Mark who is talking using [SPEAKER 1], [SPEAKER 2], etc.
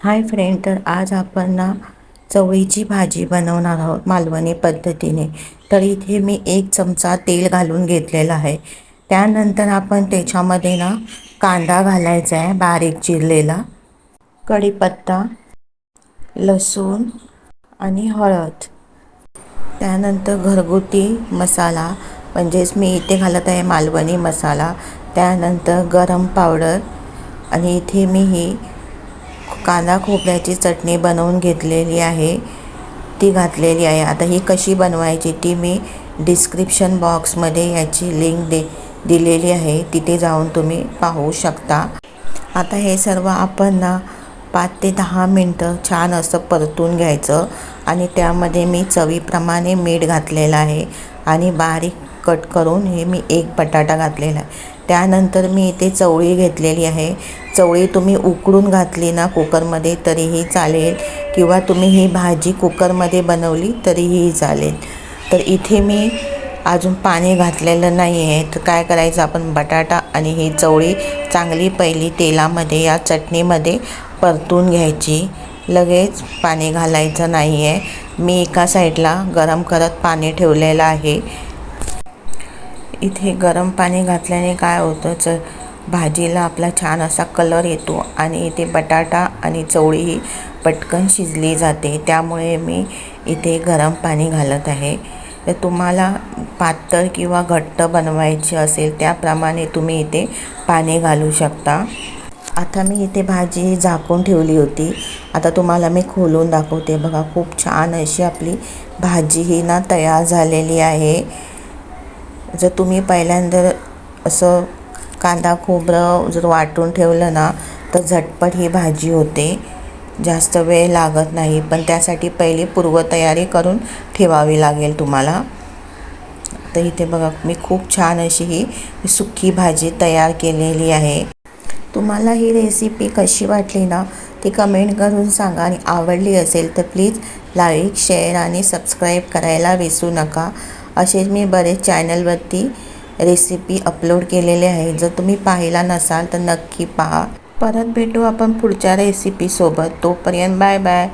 [SPEAKER 1] Hi friend तर आज आपण ना चवळीची भाजी बनवणार आहोत मालवणी पद्धतीने. तर इथे मी एक चमचा तेल घालून घेतलेलं आहे. त्यानंतर आपण त्याच्यामध्ये ना कांदा घालायचा आहे बारीक चिरलेला कढीपत्ता लसूण आणि हळद. त्यानंतर घरगुती मसाला म्हणजेच मी इथे घालत आहे मालवणी मसाला. त्यानंतर गरम पावडर आणि इथे मी ही कांदा खोबऱ्याची चटणी बनवून घेतलेली आहे. ती घातलेली आहे. आता ही कशी बनवायची ती मी डिस्क्रिप्शन बॉक्समध्ये याची लिंक दे दिलेली आहे. तिथे जाऊन तुम्ही पाहू शकता. आता हे सर्व आपण ना पाच ते दहा मिनटं छान असं परतून घ्यायचं आणि त्यामध्ये मी चवीप्रमाणे मीठ घातलेलं आहे आणि बारीक कट करून हे मी एक बटाटा घातलेला आहे. त्यानंतर मी इथे चवळी घेतलेली आहे. चवळी तुम्ही उकडून घातली ना कुकरमध्ये तरीही चालेल. किंवा तुम्ही ही भाजी कुकरमध्ये बनवली तरीही चालेल. तर इथे मी अजून पाणी घातलेलं नाही आहे तर काय करायचं आपण बटाटा आणि ही चवळी चांगली पहिली तेलामध्ये या चटणीमध्ये परतून घ्यायची. लगेच पाणी घालायचं नाही आहे मी एका साईडला गरम करत पाणी ठेवलेलं आहे. इथे गरम पाणी घातल्याने काय होतं? च भाजीला आपला छान असा कलर येतो आणि इथे बटाटा आणि चवळी ही पटकन शिजली जाते. त्यामुळे मी इथे गरम पाणी घालत आहे. तर तुम्हाला पातळ किंवा घट्ट बनवायची असेल त्याप्रमाणे तुम्ही इथे पाणी घालू शकता. आता मी इथे भाजी झाकून ठेवली होती. आता तुम्हाला मी खोलून दाखवते. बघा खूप छान अशी आपली भाजी ही ना तयार झालेली आहे. जर तुम्ही पहिल्यांदा असं कांदा खोबरं जर वाटून ठेवलं ना तर झटपट ही भाजी होते. जास्त वेळ लागत नाही पण त्यासाठी पहिली पूर्वतयारी करून ठेवावी लागेल तुम्हाला. तर इथे बघा मी खूप छान अशी ही सुकी भाजी तयार केलेली आहे. तुम्हाला ही रेसिपी कशी वाटली ना ती कमेंट करून सांगा आणि आवडली असेल तर प्लीज लाईक शेअर आणि सबस्क्राईब करायला विसरू नका. असेच मी बरेच चॅनलवरती रेसिपी अपलोड केलेले आहे. जर तुम्ही पाहिला नसाल तर नक्की पहा. परत भेटू आपण पुढच्या रेसिपीसोबत तोपर्यंत बाय बाय